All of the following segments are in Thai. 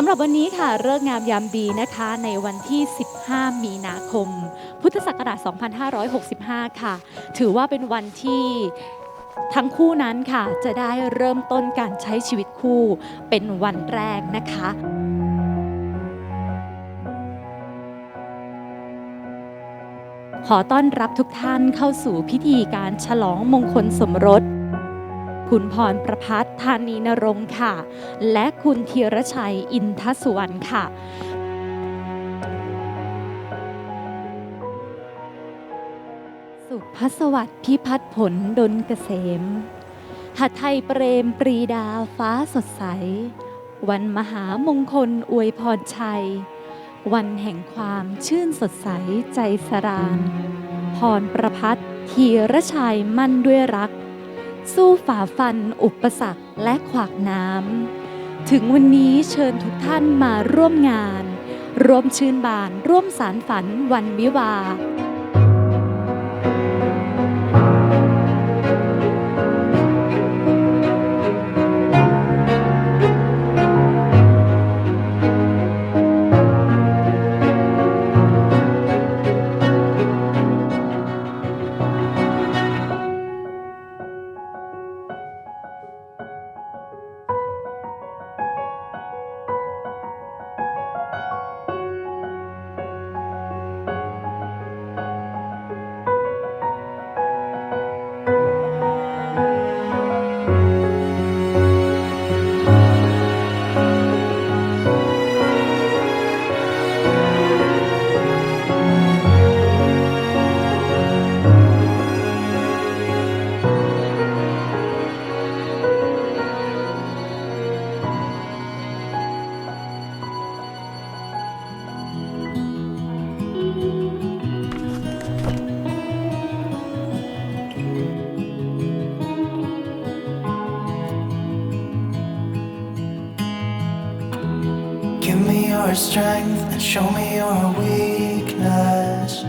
สำหรับวันนี้ค่ะเลิกงามยามดีนะคะในวันที่ 15 มีนาคม พุทธศักราช 2565 ค่ะ ถือว่าเป็นวันที่ทั้งคู่นั้นค่ะ จะได้เริ่มต้นการใช้ชีวิตคู่เป็นวันแรกนะคะขอต้อนรับทุกท่านเข้าสู่พิธีการฉลองมงคลสมรส คุณพรประพัฒน์ธานีนรงค์ค่ะ และคุณธีรชัยอินทสุวรรณค่ะสุภสวัสดิ์พิพัฒผลดลเกษมหัไทยเปรมปรีดาฟ้าสดใส วันมหามงคลอวยพรชัย วันแห่งความชื่นสดใสใจสรานพรประพัฒน์ธีรชัยมั่นด้วยรัก สู้ฝ่าฟัน อุปสรรคและขวากน้ำ ถึงวันนี้เชิญทุกท่านมาร่วมงาน ร่วมชื่นบาน ร่วมสารฝันวันวิวา show me your weakness.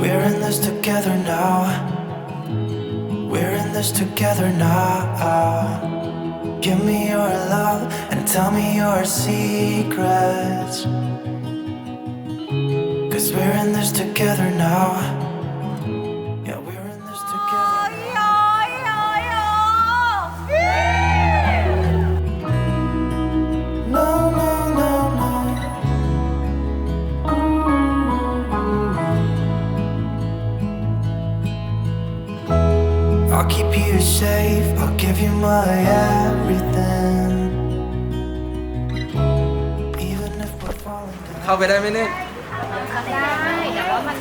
We're in this together now. We're in this together now. Give me your love and tell me your secrets. Cause we're in this together now.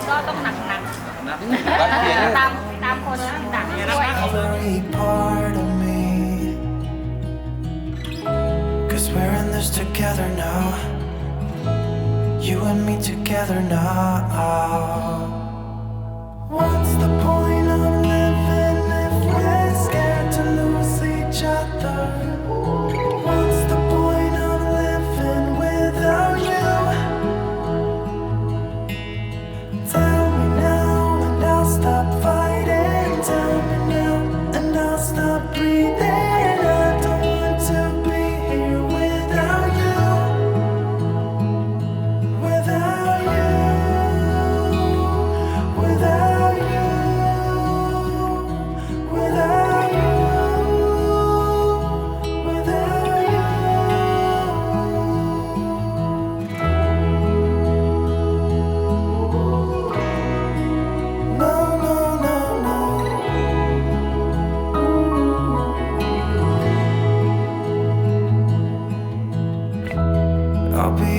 ก็ต้องหนักหนัก นะรับเพียง ๆตามตามคนหนักๆด้วย Every part of me. Cause we're in this together now. You and me together now. What's the point of living if we're scared to lose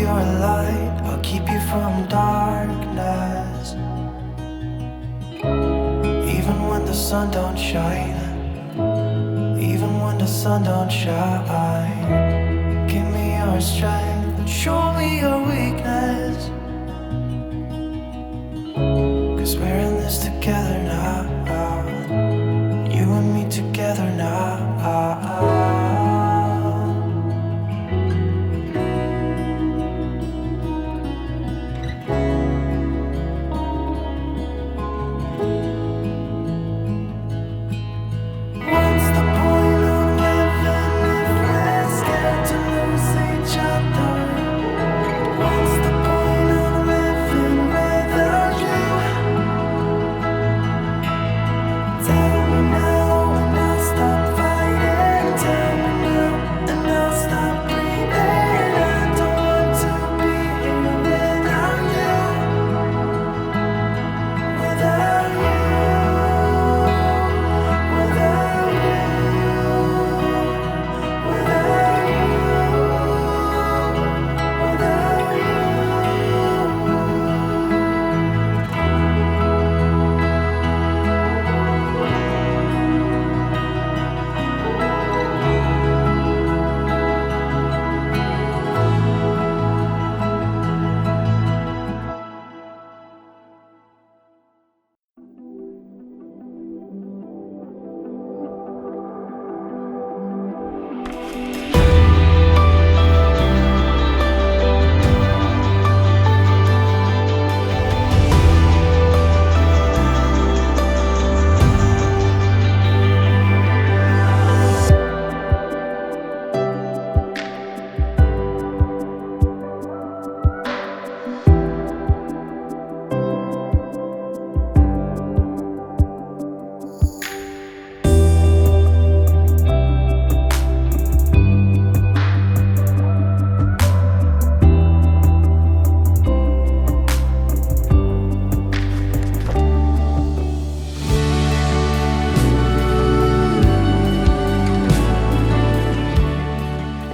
Your light, I'll keep you from darkness. Even when the sun don't shine, even when the sun don't shine. Give me your strength and show me your weakness. Cause we're in this together now. You and me together now.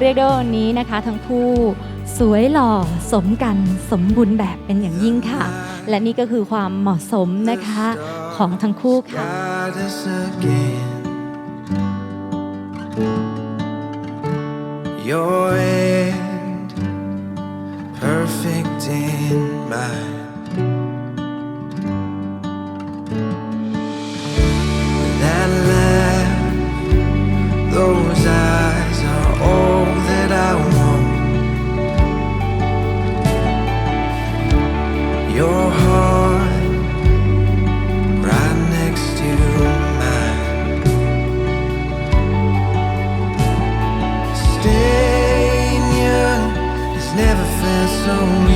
เรียกได้ว่าวันนี้นะคะ ทั้งคู่สวยหล่อสมกันสมบูรณ์แบบเป็นอย่างยิ่งค่ะ และนี่ก็คือความเหมาะสมนะคะของทั้งคู่ค่ะ Guide us again. Your end, perfect in mine. So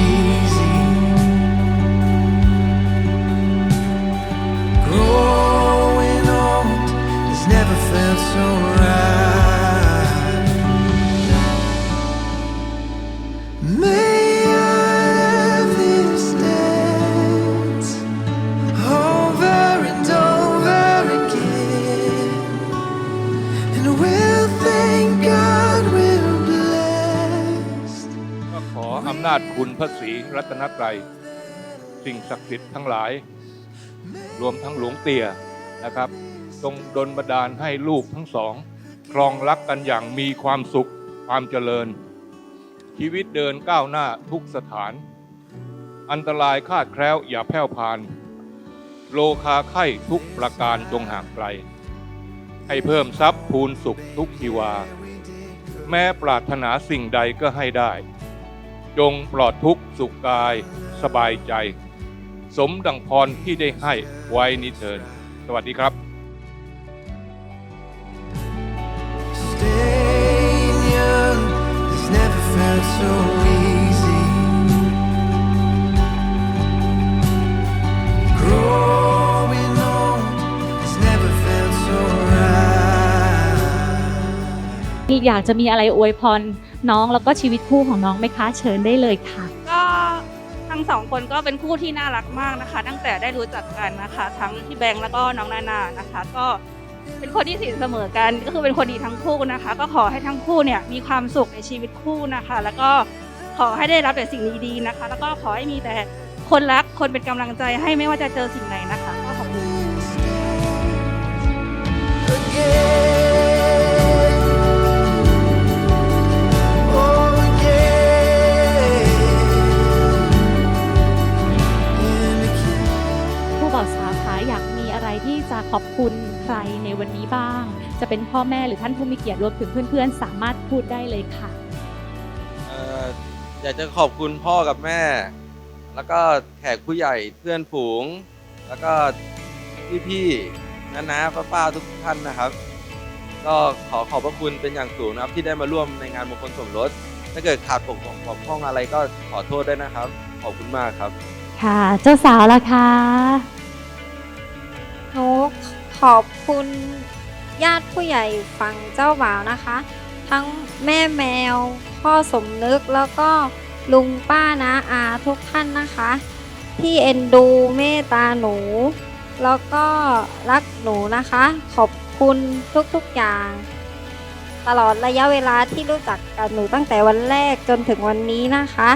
ำนาจคุณพระศรีรัตนตรัย สิ่งศักดิ์สิทธิ์ทั้งหลาย รวมทั้งหลวงเตี่ยนะครับทรงดลบันดาลให้ลูกทั้งสอง ครองรักกันอย่างมีความสุขความเจริญ ชีวิตเดินก้าวหน้าทุกสถาน อันตรายคาดแคล้วอย่าแผ่วพาน โลคาไข้ทุกประการจงห่างไกล ให้เพิ่มทรัพย์พูนสุขทุกทีวา แม้ปรารถนาสิ่งใดก็ให้ได้ จงปลอดทุกข์สุขกาย สบายใจ สมดังพรที่ได้ให้ไว้นิเทิน สวัสดีครับ Staying young has never felt so easy. Growing old has never felt so right. อยากจะมีอะไรอวยพร น้องแล้วก็ชีวิตคู่ของน้องไหมคะเชิญได้เลยค่ะ ก็ทั้งสองคนก็เป็นคู่ที่น่ารักมากนะคะ ตั้งแต่ได้รู้จักกันนะคะ ทั้งพี่แบงค์แล้วก็น้องนานานะคะ ก็เป็นคนที่สินเสมอกัน ก็คือเป็นคนดีทั้งคู่นะคะ ก็ขอให้ทั้งคู่เนี่ยมีความสุขในชีวิตคู่นะคะ แล้วก็ขอให้ได้รับแต่สิ่งดีๆนะคะ แล้วก็ขอให้มีแต่คนรักคนเป็นกำลังใจให้ไม่ว่าจะเจอสิ่งไหนนะคะก็ขอบคุณ Again. นวันนี้บ้าง จะเป็นพ่อแม่หรือท่านผู้มีเกียรติรวมถึงเพื่อนๆ สามารถพูดได้เลยค่ะ เอ่ออยากจะขอบคุณพ่อกับแม่ แล้วก็แขกผู้ใหญ่เพื่อนฝูง แล้วก็พี่ๆน้านาป้าป้าๆทุกท่านนะครับ ก็ขอขอบพระคุณเป็นอย่างสูงนะครับ ที่ได้มาร่วมในงานมงคลสมรส ถ้าเกิดขาดปกบกพร่องอะไรก็ขอโทษด้วยนะครับ ขอบคุณมากครับ ค่ะ เจ้าสาวละคะ หนูขอบคุณ ญาติผู้ใหญ่ฝั่งเจ้าบ่าวนะคะ ทั้งแม่แมว พ่อสมนึกแล้วก็ลุงป้านะอาทุกท่านนะคะ ที่เอ็นดูเมตตาหนู แล้วก็รักหนูนะคะ ขอบคุณทุกๆอย่าง ตลอดระยะเวลาที่รู้จักกับหนูตั้งแต่วันแรกจนถึงวันนี้นะคะ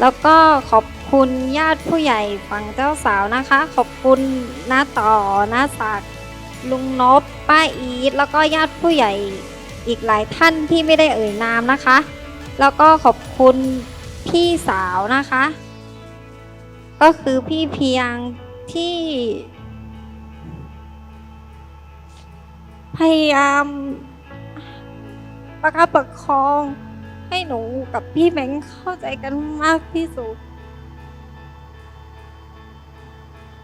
แล้วก็ขอบคุณญาติผู้ใหญ่ฝั่งเจ้าสาวนะคะ ขอบคุณน้าต่อน้าศักด์ ลุงนบป้าอีทแล้วก็ญาติผู้ใหญ่อีกหลายท่านที่ไม่ได้เอ่ยนามนะคะ แล้วก็ขอบคุณพี่สาวนะคะ ก็คือพี่เพียงที่ พยายามประคับประคองให้หนูกับพี่แบงเข้าใจกันมากที่สุด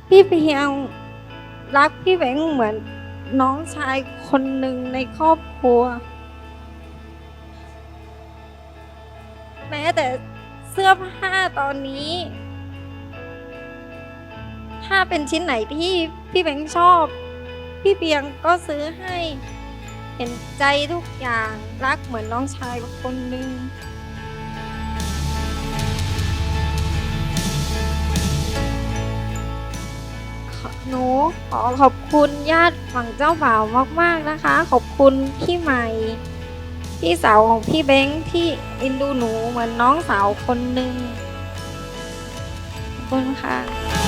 พี่เพียง รักพี่แบงเหมือนน้องชายคนหนึ่งในครอบครัว แม้แต่เสื้อผ้าตอนนี้ ถ้าเป็นชิ้นไหนที่พี่แบงชอบ พี่เพียงก็ซื้อให้ เห็นใจทุกอย่างรักเหมือนน้องชายคนหนึ่ง หนูขอขอบคุณญาติฝั่งเจ้าบ่าวมากๆนะคะ ขอบคุณพี่ใหม่ พี่สาวของพี่เบ้งที่เอินดูหนูเหมือนน้องสาวคนหนึ่งขอบคุณค่ะ